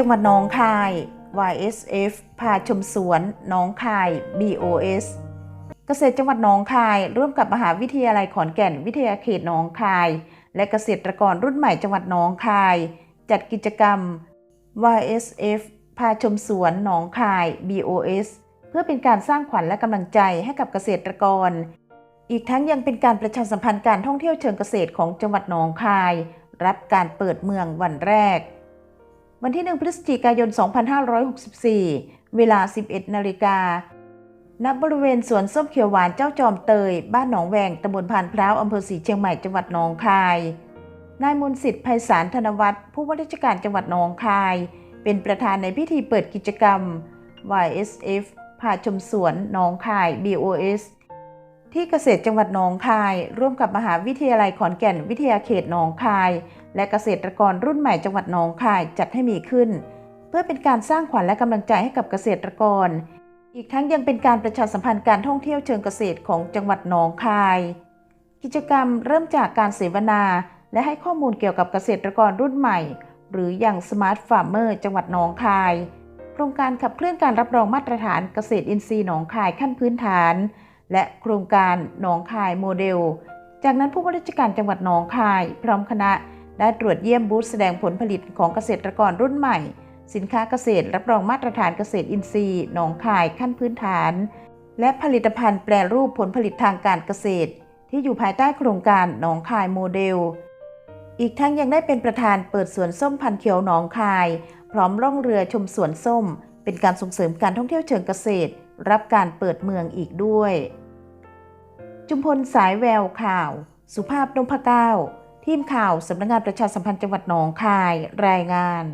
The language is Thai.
จังหวัดหนองคาย YSF พาชมสวนหนองคาย BOS เกษตรจังหวัดหนองคาย ร่วมกับมหาวิทยาลัยขอนแก่น วิทยาเขตหนองคาย และเกษตรกรรุ่นใหม่จังหวัดหนองคาย จัดกิจกรรม YSF พาชมสวนหนองคาย BOS เพื่อเป็นการสร้างขวัญและกำลังใจให้กับเกษตรกร อีกทั้งยังเป็นการประชาสัมพันธ์การท่องเที่ยวเชิงเกษตรของจังหวัดหนองคาย รับการเปิดเมืองวันแรก วันที่ 1 พฤศจิกายน 2564 เวลา 11 นาฬิกา ณ บริเวณสวนส้มเขียวหวานเจ้าจอมเตย บ้านหนองแวงตำบลพานพร้าว อำเภอศรีเชียงใหม่ จังหวัดหนองคาย นายมนสิทธิ์ไพศาลธนวัฒน์ ผู้ว่าราชการจังหวัดหนองคาย เป็นประธานในพิธีเปิดกิจกรรม YSF พาชมสวนหนองคาย BOS ที่เกษตรจังหวัดหนองคาย ร่วมกับมหาวิทยาลัยขอนแก่นวิทยาเขตหนองคาย และเกษตรกรรุ่นใหม่จังหวัดหนองคายจัดให้มีขึ้น เพื่อเป็นการสร้างขวัญและกำลังใจให้กับเกษตรกร อีกทั้งยังเป็นการประชาสัมพันธ์การท่องเที่ยวเชิงเกษตรของจังหวัดหนองคาย กิจกรรมเริ่มจากการเสวนา และให้ข้อมูลเกี่ยวกับเกษตรกรรุ่นใหม่ หรืออย่างสมาร์ทฟาร์มเมอร์จังหวัดหนองคายโครงการขับเคลื่อนการรับรองมาตรฐานเกษตรอินทรีย์หนองคายขั้นพื้นฐาน และโครงการหนองคายโมเดล จากนั้นผู้ว่าราชการจังหวัดหนองคาย พร้อมคณะได้ตรวจเยี่ยมบูธแสดงผลผลิตของเกษตรกรรุ่นใหม่ สินค้าเกษตรรับรองมาตรฐานเกษตรอินทรีย์หนองคายขั้นพื้นฐาน และผลิตภัณฑ์แปรรูปผลผลิตทางการเกษตร ที่อยู่ภายใต้โครงการหนองคายโมเดล อีกทั้งยังได้เป็นประธานเปิดสวนส้มพันธุ์เขียวหนองคาย พร้อมล่องเรือชมสวนส้ม เป็นการส่งเสริมการท่องเที่ยวเชิงเกษตร รับการเปิดเมืองอีกด้วย จุมพลสายแววข่าว สุภาพนพเก้า ทีมข่าวสำนักงานประชาสัมพันธ์จังหวัดหนองคายรายงาน